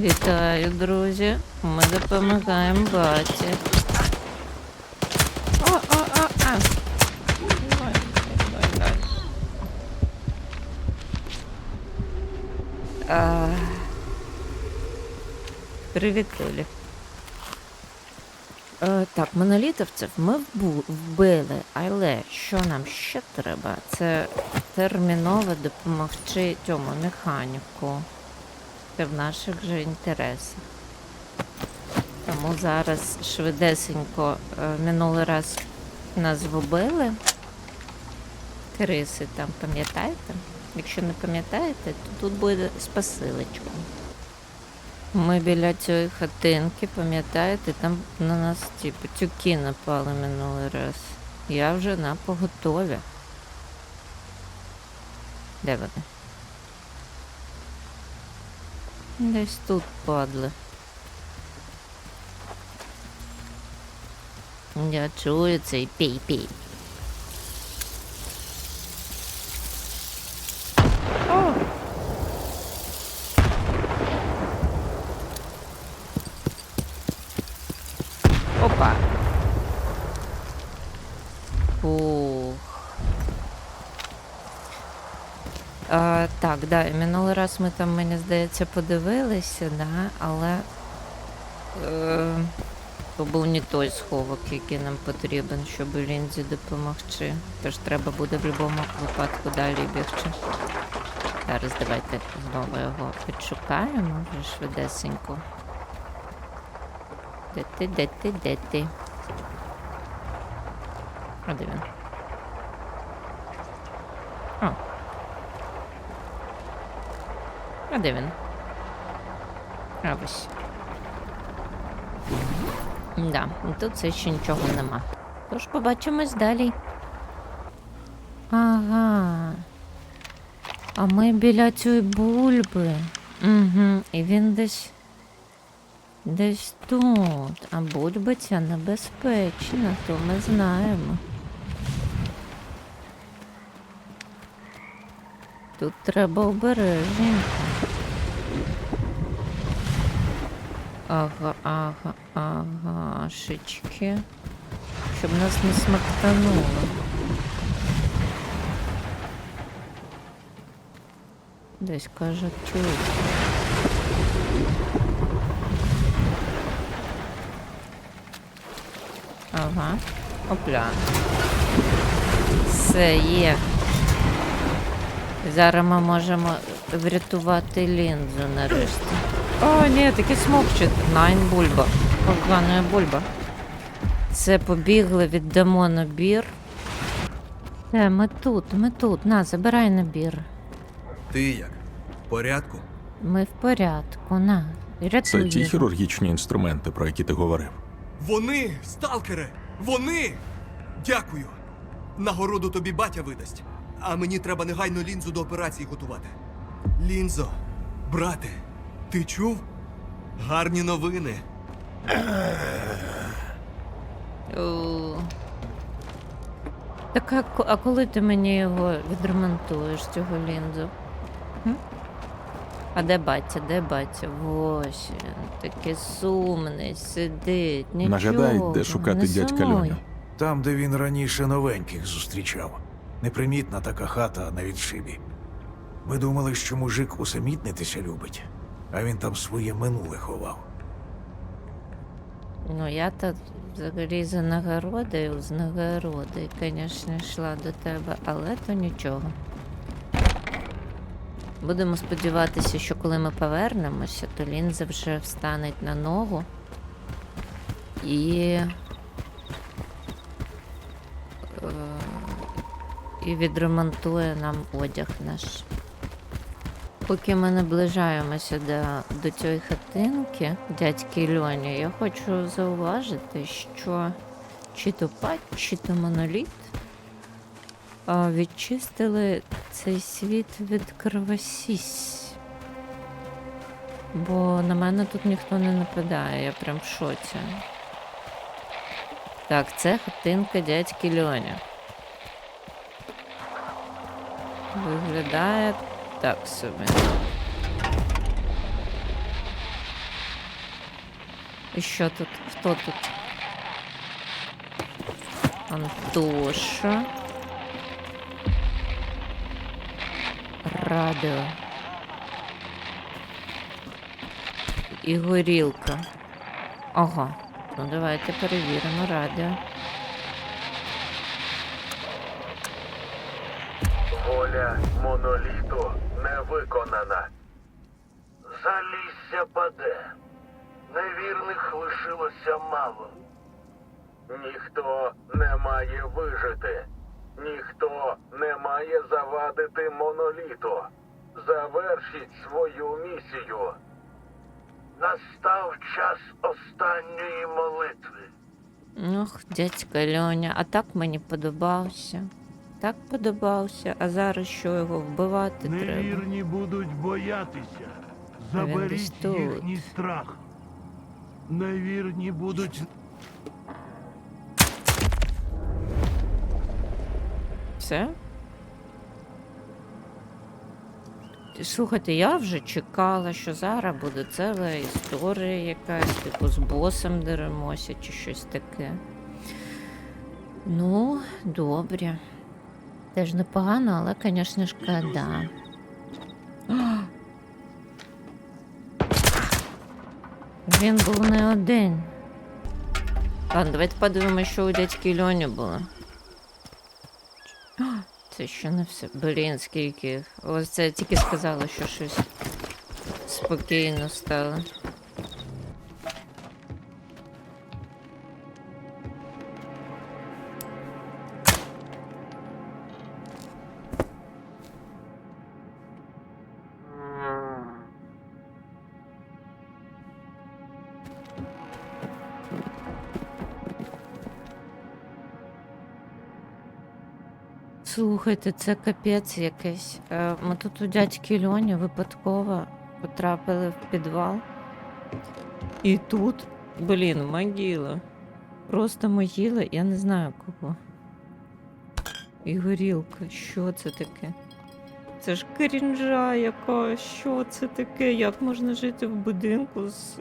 Вітаю, друзі. Ми допомагаємо баті. О, о, о, а. Давай, давай. А... Привіт. Е, так, монолітовців ми вбили, але що нам ще треба? Це терміново допомогти цьому механіку. В наших же інтересах. Тому зараз швидесенько е, минулий раз нас вбили. Криси там, пам'ятаєте? Якщо не пам'ятаєте, то тут буде спасилочка. Ми біля цієї хатинки, пам'ятаєте, там на нас ті пацюки напали минулий раз. Я вже на поготові. Де вони? Десь тут падли. Я чую цей пій-пій. А, так, да, минулий раз ми там, мені здається, подивилися, да, але е, то був не той сховок, який нам потрібен, щоб лінзі допомогти. Тож треба буде в будь-якому випадку далі бігти. Зараз давайте знову його підшукаємо вже швидесенько. Де ти, де ти, де ти? А де він? О. А де він? А ось. Да, тут все ще нічого нема. Тож побачимось далі. Ага. А ми біля цієї бульби. Угу. І він десь. Десь тут. А бульба ця небезпечна, то ми знаємо. Тут треба обережненько. Ага, ага, ага, шички. Щоб нас не смактануло. Десь каже чуть. Ага. Опля. Все є. Зараз ми можемо врятувати лінзу нарешті. О, ні, такі смокчет. Найн бульба. Поганая бульба. Це побігли, віддамо набір. Е, ми тут, ми тут. На, забирай набір. Ти як? В порядку? Ми в порядку, на. Рятуй Це ті його. хірургічні інструменти, про які ти говорив. Вони, сталкери! Вони! Дякую! Нагороду тобі батя видасть. А мені треба негайно лінзу до операції готувати. Лінзо, брате, ти чув? Гарні новини. О. Так а, а коли ти мені його відремонтуєш, цього лінзу? А де батя, де батя? Ось він, такий сумний, сидить, нічого. Нагадай, де шукати не дядька сумуй. Льоню. Там, де він раніше новеньких зустрічав. Непримітна така хата на відшибі. Ми думали, що мужик усамітнитися любить, а він там своє минуле ховав. Ну, я то взагалі за нагородою, з нагороди, звісно, йшла до тебе, але то нічого. Будемо сподіватися, що коли ми повернемося, то лінза вже встане на ногу і. І відремонтує нам одяг наш. Поки ми наближаємося до, до цієї хатинки, дядьки Льоні, я хочу зауважити, що чи то пать, чи то моноліт відчистили цей світ від кровосісь. Бо на мене тут ніхто не нападає, я прям в шоці. Так, це хатинка дядьки Льоні. Виглядає так собі. І що тут? Хто тут? Антоша. Радіо. І горілка. Ага. Ну давайте перевіримо радіо. Воля моноліту не виконана. Залісся паде. Невірних лишилося мало. Ніхто не має вижити. Ніхто не має завадити моноліту. Завершіть свою місію. Настав час останньої молитви. Ох, дядька Льоня, а так мені подобався. Так подобався, а зараз що його вбивати треба. Невірні будуть боятися. Заберіть їхній страх. Невірні будуть Все? Слухайте, я вже чекала, що зараз буде ціла історія якась, типу з босом деремося чи щось таке. Ну, добре. Теж непогано, але, звісно, шкода. Він був не один. Ладно, давайте подивимося, що у дядьки Льоні було. Це ще не все. Блін, скільки. Ось це тільки сказала, що щось спокійно стало. Слухайте, це капець якийсь. Е, Ми тут у дядьки Льоні випадково потрапили в підвал. І тут, блін, могила. Просто могила, я не знаю кого. І горілка. Що це таке? Це ж крінжа яка. Що це таке? Як можна жити в будинку з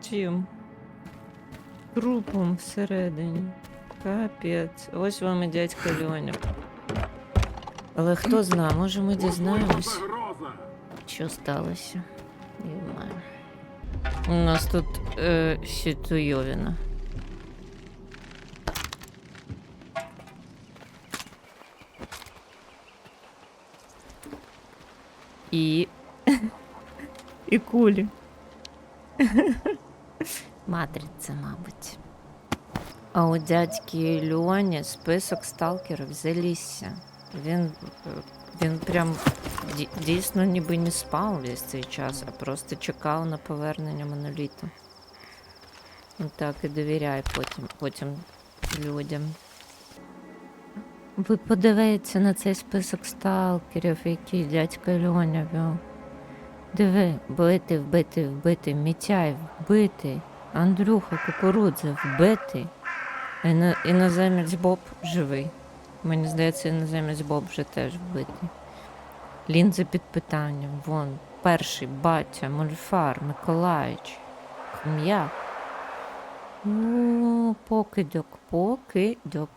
чим? Трупом всередині. Капець. Ось вам і дядька Льоня. Але хто знає, може ми дізнаємось, що сталося. У нас тут е, ситуйовина. І. І кулі. Матриця, мабуть. А у дядьки Льоні список сталкерів залісся. Він, він прям дійсно ніби не спав весь цей час, а просто чекав на повернення моноліту. Так і довіряй потім, потім людям. Ви подивіться на цей список сталкерів, який дядько Льоня вів. Диви, бити, вбити, вбити, Мітяй вбитий, Андрюха Кукурудзе вбитий. Іно, іноземець Боб живий. Мені здається, іноземець Боб вже теж вбитий. Лінзи під питанням. Вон, перший батя, Мольфар, Миколаїч, Хм'як. О, покидьок, покидьок.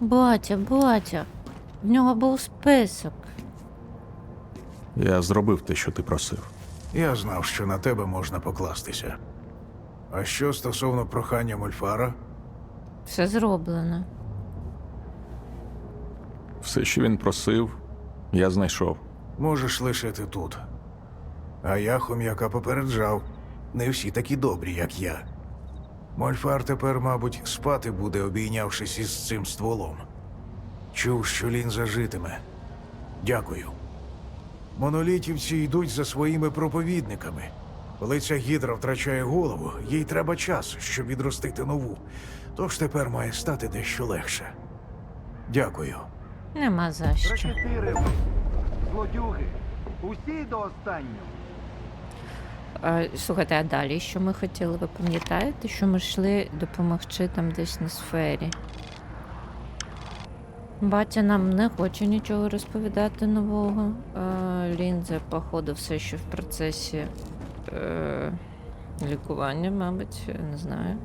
Батя, батя, в нього був список. Я зробив те, що ти просив. Я знав, що на тебе можна покластися. А що стосовно прохання Мольфара, Все зроблено. Все, що він просив, я знайшов. можеш лишити тут. А я хом'яка попереджав. Не всі такі добрі, як я. Мольфар тепер, мабуть, спати буде, обійнявшись із цим стволом. Чув, що лінза житиме. Дякую. Монолітівці йдуть за своїми проповідниками. Коли ця гідра втрачає голову, їй треба час, щоб відростити нову. Тож тепер має стати дещо легше. Дякую. Нема за що. Ракетири злодюги, усі до останнього. А, слухайте, а далі що ми хотіли? Ви пам'ятаєте, що ми йшли допомогти там десь на сфері? Батя нам не хоче нічого розповідати нового. А, Лінза, походу, все ще в процесі Е, лікування, мабуть, не знаю.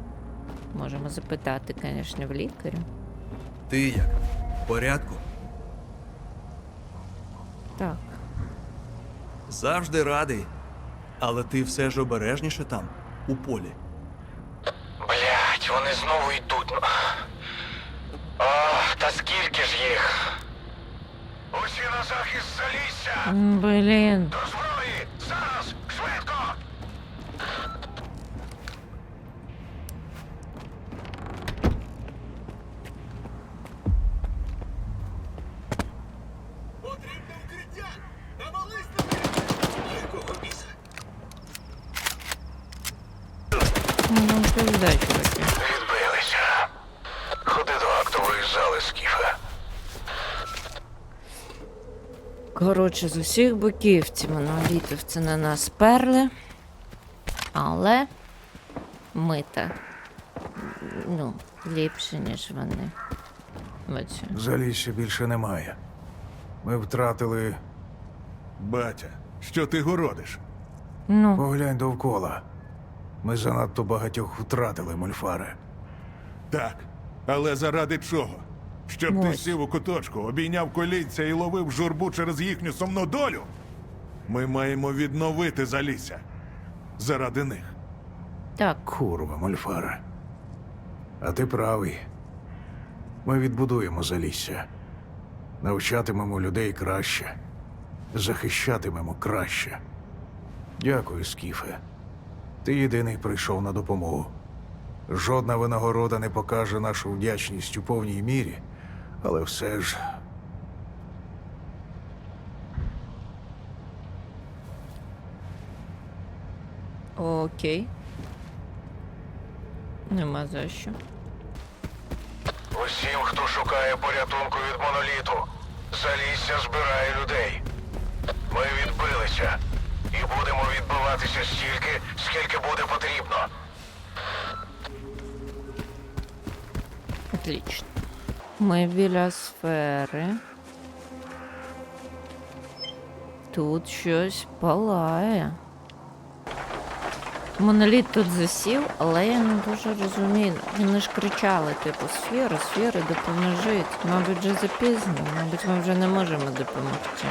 Можемо запитати, звісно, в лікаря. Ти як? В порядку? Так. Завжди радий. Але ти все ж обережніше там, у полі. Блять, вони знову йдуть. Ну. Ах, та скільки ж їх? Усі на захист залісся! Блін. До зброї! Зараз! Швидко! Потрібне укриття! Навались на мене! Якого біса? Ну, пизда, чуваки. Відбилися. Ходи до актової зали, Скіфе. Коротше, з усіх боків ці монолітовці на нас перли. Але ми та ну, ліпше, ніж вони. Оце. Залісся більше немає. Ми втратили. Батя, що ти городиш? Ну, Поглянь довкола. Ми занадто багатьох втратили, мольфаре. Так. Але заради чого? Щоб ти Ось. сів у куточку, обійняв колінця і ловив журбу через їхню сумну долю? Ми маємо відновити залісся. Заради них. так. Курва, мольфаре. А ти правий. Ми відбудуємо залісся. Навчатимемо людей краще. Захищатимемо краще. Дякую, Скіфе. Ти єдиний прийшов на допомогу. Жодна винагорода не покаже нашу вдячність у повній мірі, але все ж Окей. Нема за що. Усім, хто шукає порятунку від моноліту, залісся збирає людей. Ми відбилися і будемо відбиватися стільки, скільки буде потрібно. Отлично. Ми біля сфери. Тут щось палає. Моноліт тут засів, але я не дуже розумію. Вони ж кричали, типу, сфера, сфера, допоможіть. Мабуть, вже запізно, мабуть, ми вже не можемо допомогти.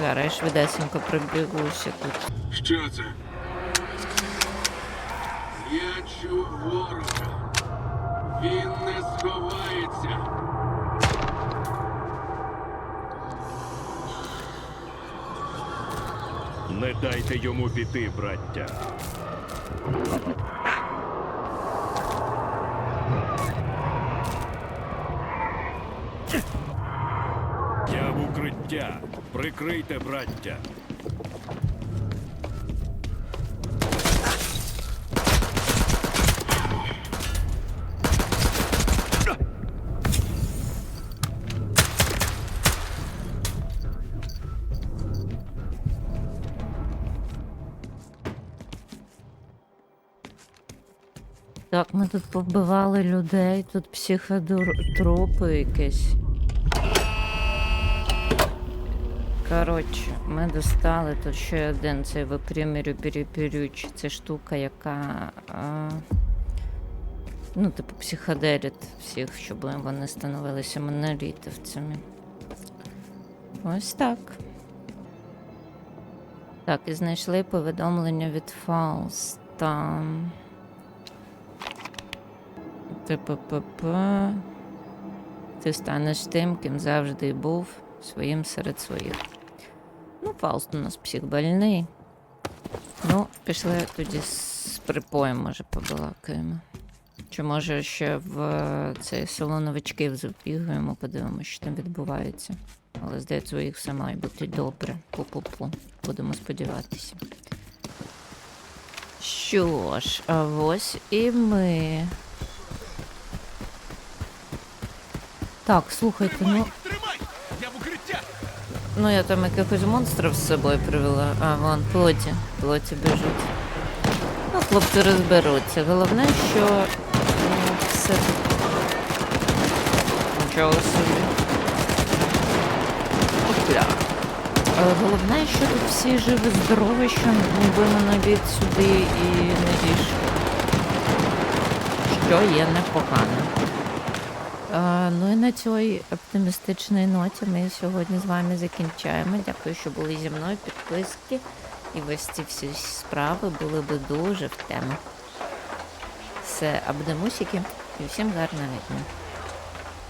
Зараз я швидесенько прибігуся тут. Що це? Я чув ворога. Він сховається. Не дайте йому піти, браття. Я в укриття. Прикрийте, браття. Так, ми тут побивали людей, тут психодропи якісь. Коротше, ми достали тут ще один цей випрямірю перепірюч. Це штука, яка. А, ну, типу, психоделіт всіх, щоб вони становилися монолітовцями. Ось так. Так, і знайшли повідомлення від Фауста. ТППП. Ти станеш тим, ким завжди був, своїм серед своїх. Ну, Фауст у нас психбольний. Ну, пішли тоді з припоєм, може, побалакаємо. Чи може ще в е, це село новичків забігаємо, подивимося, що там відбувається. Але здається, у їх все має бути добре. Пу-пу-пу. Будемо сподіватися. Що ж, а ось і ми. Так, слухайте, ну. Ну я там якихось монстрів з собою привела. А, вон, плоті. Плоті біжуть. Ну, хлопці розберуться. Головне, що ну, все. Нічого собі. Опля. Е, Головне, що тут всі живі, здорові, що ніби ми навіть сюди і не дійшли. Що є непогано. Е, Ну і на цій оптимістичній ноті ми сьогодні з вами закінчаємо. Дякую, що були зі мною. Підписки і ось ці всі справи були би дуже в тему. Все, абдемусики і всім гарного дня.